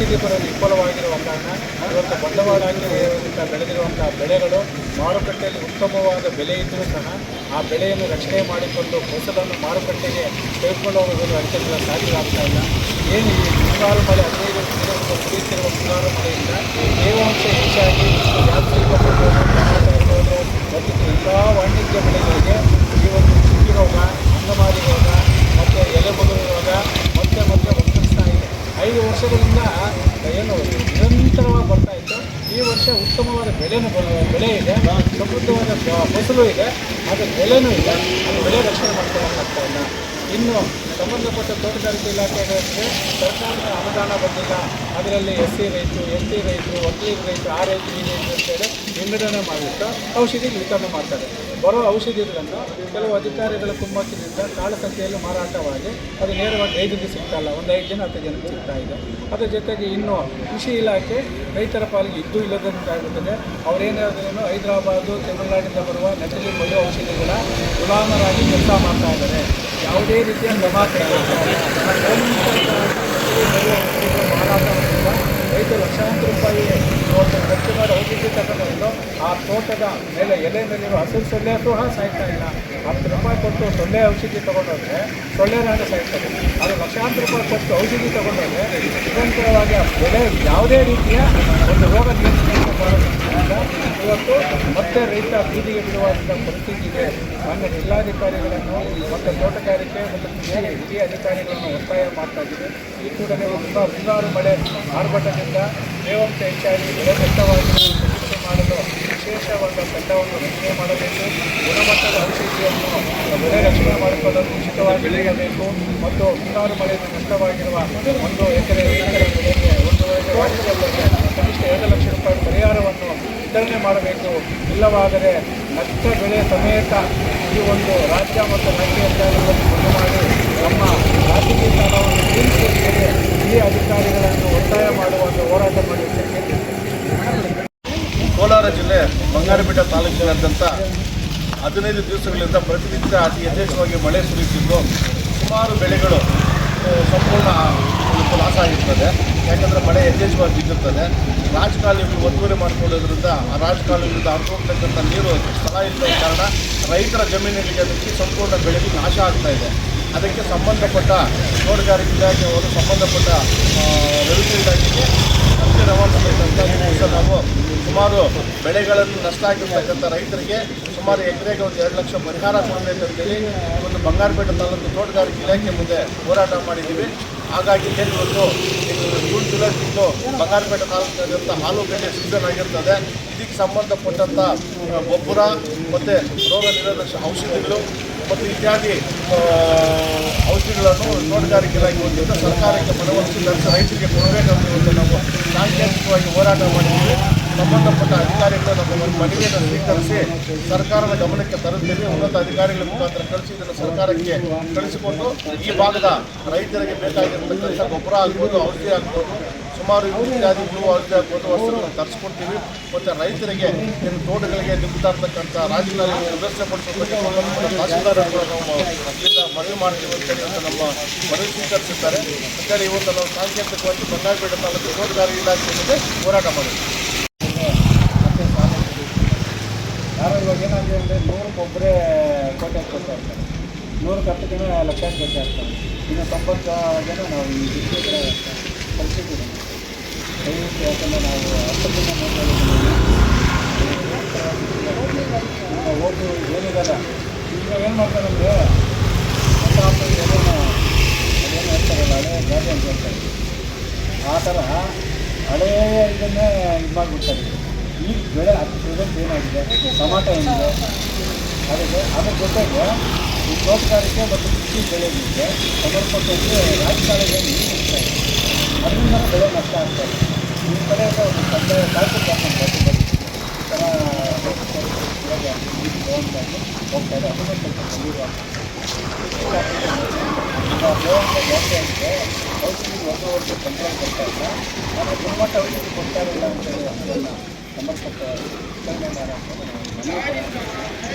ಔಷಧಿಗಳು ವಿಫಲವಾಗಿರುವ ಕಾರಣ ಇವತ್ತು ಬಂಡವಾಳ ಹಾಕಿ ಬೆಳೆದಿರುವಂಥ ಬೆಳೆಗಳು ಮಾರುಕಟ್ಟೆಯಲ್ಲಿ ಉತ್ತಮವಾದ ಬೆಲೆ ಇದ್ದರೂ ಸಹ ಆ ಬೆಳೆಯನ್ನು ರಕ್ಷಣೆ ಮಾಡಿಕೊಂಡು ಹೊಸದನ್ನು ಮಾರುಕಟ್ಟೆಗೆ ತೆಗೆದುಕೊಂಡು ಹೋಗುವುದು ರೈತರಿಗೆ ಸಾಧ್ಯವಾಗ್ತಾ ಇಲ್ಲ. ಏನು ಈ ಮುಂಗಾರು ಮಳೆ ಹದಿನೈದು ಕುರಿತಿರುವ ಮುಂಗಾರು ಮಳೆಯಿಂದ ತೇವಾಂಶ ಹೆಚ್ಚಾಗಿ ಯಾಂತ್ರಿಕ ಇರ್ಬೋದು ಮತ್ತು ಎಲ್ಲ ವಾಣಿಜ್ಯ ಬೆಳೆಗಳಿಗೆ ಈ ಒಂದು ಚುಟ್ಟಿ ರೋಗ, ಅಂಗಮಾರಿ ರೋಗ, ಮತ್ತು ಎಲೆ ಬದಲು ರೋಗ, ಮತ್ತೆ ಮತ್ತೆ ಒದಗಿಸ್ತಾ ಇದೆ ಐದು ವರ್ಷಗಳಿಂದ ಏನು ನಿರಂತರವಾಗಿ ಬರ್ತಾ ಇತ್ತು. ಈ ವರ್ಷ ಉತ್ತಮವಾದ ಬೆಳೆನೂ ಬ- ಬೆಳೆ ಇದೆ. ಸಮೃದ್ಧವಾದ ಫಸಲು ಇದೆ. ಆದರೆ ಬೆಲೆನೂ ಇದೆ ಅದು ಬೆಳೆ ರಕ್ಷಣೆ ಮಾಡ್ಕೊಳ್ಳೋಕ್ಕಾಗ್ತಾ ಇಲ್ಲ ಇನ್ನು ಸಂಬಂಧಪಟ್ಟ ತೋಟಗಾರಿಕೆ ಇಲಾಖೆಗಳಿಗೆ ಸರ್ಕಾರದ ಅನುದಾನ ಬಂದಿಲ್ಲ. ಅದರಲ್ಲಿ ಎಸ್ ಸಿ ರೈತರು, ಎಸ್ ಟಿ ರೈತರು, ವಕೀಲ ರೈತರು, ಆ ರೈತರು, ಈ ರೈತರು ಅಂತೇಳಿ ವಿಂಗಡಣೆ ಮಾಡಿಬಿಟ್ಟು ಔಷಧಿ ವಿತರಣೆ ಮಾಡ್ತಾರೆ. ಬರೋ ಔಷಧಿಗಳನ್ನು ಕೆಲವು ಅಧಿಕಾರಿಗಳ ಕುಮ್ಮಕ್ಕಿನಿಂದ ಕಾಳ ಸಂಖ್ಯೆಯಲ್ಲಿ ಮಾರಾಟವಾಗಿ ಅದು ನೇರವಾಗಿ ರೈತರಿಗೆ ಸಿಗ್ತಾಯಿಲ್ಲ ಒಂದು ಐದು ಜನ ಹತ್ತು ಜನಕ್ಕೆ ಸಿಗ್ತಾ ಇದೆ. ಅದರ ಜೊತೆಗೆ ಇನ್ನು ಕೃಷಿ ಇಲಾಖೆ ರೈತರ ಪಾಲಿಗೆ ಇದ್ದು ಇಲ್ಲದಂತಾಗುತ್ತದೆ ಅವರೇನಾದ್ರೂ ಹೈದರಾಬಾದು, ತಮಿಳುನಾಡಿಂದ ಬರುವ ನಕಲಿ ಬಯೋ ಔಷಧಿಗಳ ಗುಲಾಮರಾಗಿ ಕೆಲಸ ಮಾಡ್ತಾ ಇದ್ದಾರೆ. ಯಾವುದೇ ರೀತಿಯ ಕ್ರಮ ರೈತರು ಲಕ್ಷಾಂತರ ರೂಪಾಯಿ ತೋಟ ಖರ್ಚು ಮಾಡಿ ಔಷಧಿ ಆ ತೋಟದ ಮೇಲೆ ಎಲೆ ಮೇಲಿರೋ ಹಸಿರು ಸೊಳ್ಳೆ ಸಹ ಸಾಯ್ತಾ ಇಲ್ಲ. ಹತ್ತು ರೂಪಾಯಿ ಕೊಟ್ಟು ಸೊಳ್ಳೆ ಔಷಧಿ ತೊಗೊಂಡೋದ್ರೆ ಸೊಳ್ಳೆ ರಾಗ ಸಾಯ್ತದೆ ಅದು ಲಕ್ಷಾಂತರ ರೂಪಾಯಿ ಕೊಟ್ಟು ಔಷಧಿ ತೊಗೊಂಡೋದ್ರೆ ನಿರಂತರವಾಗಿ ಆ ಬೆಳೆ ಯಾವುದೇ ರೀತಿಯ ಒಂದು ರೋಗ ನಿಯಂತ್ರಣ ಇವತ್ತು ಮತ್ತೆ ರೈತ ಬೀದಿಗೆ ಬಿಡುವಂಥ ಪರಿಸ್ಥಿತಿ ಇದೆ ಮಾನ್ಯ ಜಿಲ್ಲಾಧಿಕಾರಿಗಳನ್ನು ಮತ್ತು ತೋಟಗಾರಿಕೆ ಮತ್ತು ಕೃಷಿ ಹಿರಿಯ ಅಧಿಕಾರಿಗಳನ್ನು ಒತ್ತಾಯ ಮಾಡ್ತಾ ಇದ್ದೀವಿ. ಈ ಕೂಡಲೇ ಒಂದು ಮುಂಗಾರು ಮಳೆ ಆರ್ಭಟದಿಂದ ತೇವಾಂಶ ಹೆಚ್ಚಾಗಿ ಬೆಳೆ ನಷ್ಟವಾಗಿ ಚಿಕಿತ್ಸೆ ಮಾಡಲು ವಿಶೇಷವಾದ ತಂಡವನ್ನು ರಚನೆ ಮಾಡಬೇಕು. ಗುಣಮಟ್ಟದ ಔಷಧಿಯನ್ನು ಬೆಳೆ ರಕ್ಷಣೆ ಮಾಡಿಕೊಳ್ಳಲು ಉಚಿತವಾಗಿ ಬೆಳೆಯಬೇಕು. ಮತ್ತು ಮುಂಗಾರು ಮಳೆಯಿಂದ ನಷ್ಟವಾಗಿರುವ ಒಂದು ಎಕರೆ ಎಕರೆ ಬೆಳೆಗೆ ಒಂದು ಕನಿಷ್ಠ ಎರಡು ಲಕ್ಷ ರೂಪಾಯಿ ಪರಿಹಾರವನ್ನು ವಿತರಣೆ ಮಾಡಬೇಕು. ಇಲ್ಲವಾದರೆ ನಷ್ಟ ಬೆಳೆ ಸಮೇತ ಈ ಒಂದು ರಾಜ್ಯ ಮತ್ತು ರಾಜ್ಯ ಅಧಿಕಾರಿಗಳನ್ನು ಬಂದು ಮಾಡಿ ನಮ್ಮ ರಾಜಕೀಯ ಸ್ಥಾನವನ್ನು ನಿಲ್ಲಿಸುತ್ತೇವೆ ಈ ಅಧಿಕಾರಿಗಳನ್ನು ಒತ್ತಾಯ ಮಾಡುವ ಒಂದು ಹೋರಾಟ ಮಾಡುವುದಕ್ಕೆ ಕೋಲಾರ ಜಿಲ್ಲೆ ಬಂಗಾರಪೇಟೆ ತಾಲೂಕಿನಾದ್ಯಂತ ಹದಿನೈದು ದಿವಸಗಳಿಂದ ಪ್ರತಿನಿತ್ಯ ಅತಿ ಯಥೇಚ್ಛವಾಗಿ ಮಳೆ ಸುರಿಯುತ್ತಿದ್ದು ಸುಮಾರು ಬೆಳೆಗಳು ಆ, ಸಂಪೂರ್ಣ ಇವತ್ತು ಲಾಸ್ ಆಗಿರ್ತದೆ ಯಾಕಂದರೆ ಮಳೆ ಯಥೇಚ್ಛವಾಗಿ ಬಿದ್ದಿರ್ತದೆ. ರಾಜಕಾಲುವೆಗಳು ಒತ್ತುವರಿ ಮಾಡಿಕೊಳ್ಳೋದ್ರಿಂದ ಆ ರಾಜಕಾಲುವೆಗಳಿಂದ ಹರಿದೋಗ್ತಕ್ಕಂಥ ನೀರು ಸ್ಥಳ ಇಲ್ಲದ ಕಾರಣ ರೈತರ ಜಮೀನುಗಳಿಗೆ ನುಗ್ಗಿ ಸಂಪೂರ್ಣ ಬೆಳೆಗೆ ನಾಶ ಆಗ್ತಾ ಇದೆ. ಅದಕ್ಕೆ ಸಂಬಂಧಪಟ್ಟ ತೋಟಗಾರಿಕೆ ಇಲಾಖೆ ಅವರು ಸಂಬಂಧಪಟ್ಟ ರೆವಿನ್ಯೂ ಇಲಾಖೆಗೆ ಅರ್ಜಿ ರವಾನಿಸಬೇಕಂತ ನಾವು ಸುಮಾರು ಬೆಳೆಗಳನ್ನು ನಷ್ಟ ಆಗಿರ್ತಕ್ಕಂಥ ರೈತರಿಗೆ ಸುಮಾರು ಎಕರೆಗೆ ಒಂದು ಎರಡು ಲಕ್ಷ ಪರಿಹಾರ ಕೊಡಬೇಕಂತೇಳಿ ಒಂದು ಬಂಗಾರಪೇಟೆ ತಾಲೂಕು ತೋಟಗಾರಿಕೆ ಇಲಾಖೆ ಮುಂದೆ ಹೋರಾಟ ಮಾಡಿದ್ದೀವಿ. ಹಾಗಾಗಿ ಏನು ಒಂದು ಜೂನ್ ಜುಲೈ ತಿಂಗಳು ಬಂಗಾರಪೇಟೆ ಹಾಲು ಬೆಳೆ ಸೀಸನ್ ಆಗಿರ್ತದೆ. ಇದಕ್ಕೆ ಸಂಬಂಧಪಟ್ಟಂಥ ಗೊಬ್ಬರ ಮತ್ತು ರೋಗ ನಿರೋಧಕ ಔಷಧಿಗಳು ಮತ್ತು ಇತ್ಯಾದಿ ಔಷಧಿಗಳನ್ನು ತೋಟಗಾರಿಕೆ ಇಲಾಖೆ ವತಿಯಿಂದ ಸರ್ಕಾರಕ್ಕೆ ಲಕ್ಷ ರೈತರಿಗೆ ಕೊಡಬೇಕಂತ ನಾವು ಸಾಂಕೇತಿಕವಾಗಿ ಹೋರಾಟ ಮಾಡಿದ್ದೀವಿ. ಸಂಬಂಧಪಟ್ಟ ಅಧಿಕಾರಿಗಳು ನಮ್ಮ ಒಂದು ಮನವಿಯನ್ನು ಸ್ವೀಕರಿಸಿ ಸರ್ಕಾರದ ಗಮನಕ್ಕೆ ತರುತ್ತೇವೆ. ಉನ್ನತ ಅಧಿಕಾರಿಗಳ ಮುಖಾಂತರ ಕಳಿಸಿ ಇದನ್ನು ಸರ್ಕಾರಕ್ಕೆ ಕಳಿಸಿಕೊಂಡು ಈ ಭಾಗದ ರೈತರಿಗೆ ಬೇಕಾಗಿರತಕ್ಕಂಥ ಗೊಬ್ಬರ ಆಗ್ಬೋದು, ಔಷಧಿ ಆಗ್ಬೋದು, ಸುಮಾರು ಇತ್ಯಾದಿ ಹೂವು, ಔಷಧಿ ಆಗ್ಬೋದು, ವಸ್ತುಗಳನ್ನು ತರಿಸ್ಕೊಡ್ತೀವಿ. ಮತ್ತು ರೈತರಿಗೆ ನಿಮ್ಮ ತೋಟಗಳಿಗೆ ನುಗ್ಗುತ್ತಾ ಇರ್ತಕ್ಕಂಥ ರಾಜ್ಯದಲ್ಲಿ ವ್ಯವಸ್ಥೆ ಪಡಿಸೋದಕ್ಕೆ ಸಂಬಂಧಪಟ್ಟ ತಹಸೀಲ್ದಾರರು ನಾವು ಅಲ್ಲಿಂದ ಮನವಿ ಮಾಡ್ತೀವಿ ಅಂತೇಳಿ ನಮ್ಮ ಮನವಿ ಸ್ವೀಕರಿಸಿದ್ದಾರೆ. ಅಂತೇಳಿ ಇವತ್ತು ನಾವು ಸಾಂಕೇತಿಕವಾಗಿ ಬಂಗಾರಪೇಟೆ ತಾಲೂಕು ತೋಟಗಾರಿಕೆ ಇಲಾಖೆಯಲ್ಲಿ ಹೋರಾಟ ಮಾಡಿದ್ದೀವಿ ಇವಾಗ ಏನಾಗಿದೆ ಅಂದರೆ ನೂರಕ್ಕೆ ಒಬ್ಬರೇ ಕೋಟೆ ಕೊಡ್ತಾ ಇರ್ತಾರೆ. ನೂರಕ್ಕೆ ಹತ್ತು ಜನ ಲಕ್ಷ ಕೊಡ್ತಾ ಇರ್ತಾರೆ. ಇನ್ನು ತೊಂಬತ್ತು ಜನ ನಾವು ಈ ಬಿಸಿಲು ಕಲಿಸಿದ್ದೀವಿ ದಯವಿಟ್ಟು ಯಾಕಂದರೆ ನಾವು ಹತ್ತು ಜನ ಮಾತಾಡೋದು ಹೋಗಿ ಏನಿದಲ್ಲ ಇವಾಗ ಏನು ಮಾಡ್ತಾರಂದರೆ ಹೊಸ ಹಾಸ್ಪಿಟಲ್ ಏನೇನು ಅದೇನು ಹೇಳ್ತಾರಲ್ಲ, ಹಳೆ ಗಾಡಿ ಅಂತ ಹೇಳ್ತಾರೆ. ಆ ಥರ ಹಳೆಯ ಇದನ್ನೇ ಇದು ಮಾಡಿಬಿಡ್ತಾರೆ. ಈಗ ಬೆಳೆ ಹತ್ತು ಪ್ರೆಸೆಂಟ್ ಏನಾಗಿದೆ ಟೊಮಾಟೊ ಏನಿದೆ ಅದಕ್ಕೆ ಅದ್ರ ಜೊತೆಗೆ ಈ ತೋಟಗಾರಿಕೆ ಮತ್ತು ಕೃಷಿ ಬೆಳೆಗಳಿಗೆ ಸಂಬಂಧಪಟ್ಟಂತೆ ರಾಜಕಾರಣಿಗೆ ನೀರು ಸಿಗ್ತಾ ಇದೆ ಅದರಿಂದ ಬೆಳೆ ನಷ್ಟ ಆಗ್ತಾ ಇದೆ ಈ ಕಡೆ ಒಂದು ಕಂದಾಯ ಕಾಯ್ತು ಬರ್ತಾರೆ ಈ ಥರ ಇವಾಗ ನೀರು ತಗೊಂಡಾಗಿ ಹೋಗ್ತಾ ಇದೆ ಅದನ್ನು ಸ್ವಲ್ಪ ನೀರು ಈಗ ತೇವಾಂಶ ಜಾಸ್ತಿ ಆಗಿದೆ ಔಷಧಿ ಒಂದು ವರ್ಷ ಕಂಟ್ರೋಲ್ ಕೊಡ್ತಾ ಇಲ್ಲ ಆದರೆ ಗುಣಮಟ್ಟ ಔಷಧಿ ಕೊಡ್ತಾ ಇಲ್ಲ ಅಂತೇಳಿ ಅದನ್ನು ಸಂಬಂಧಪಟ್ಟ ವಿತರಣೆ ಮಾಡೋಕ್ಕೆ ನಾವು ಮನವಿ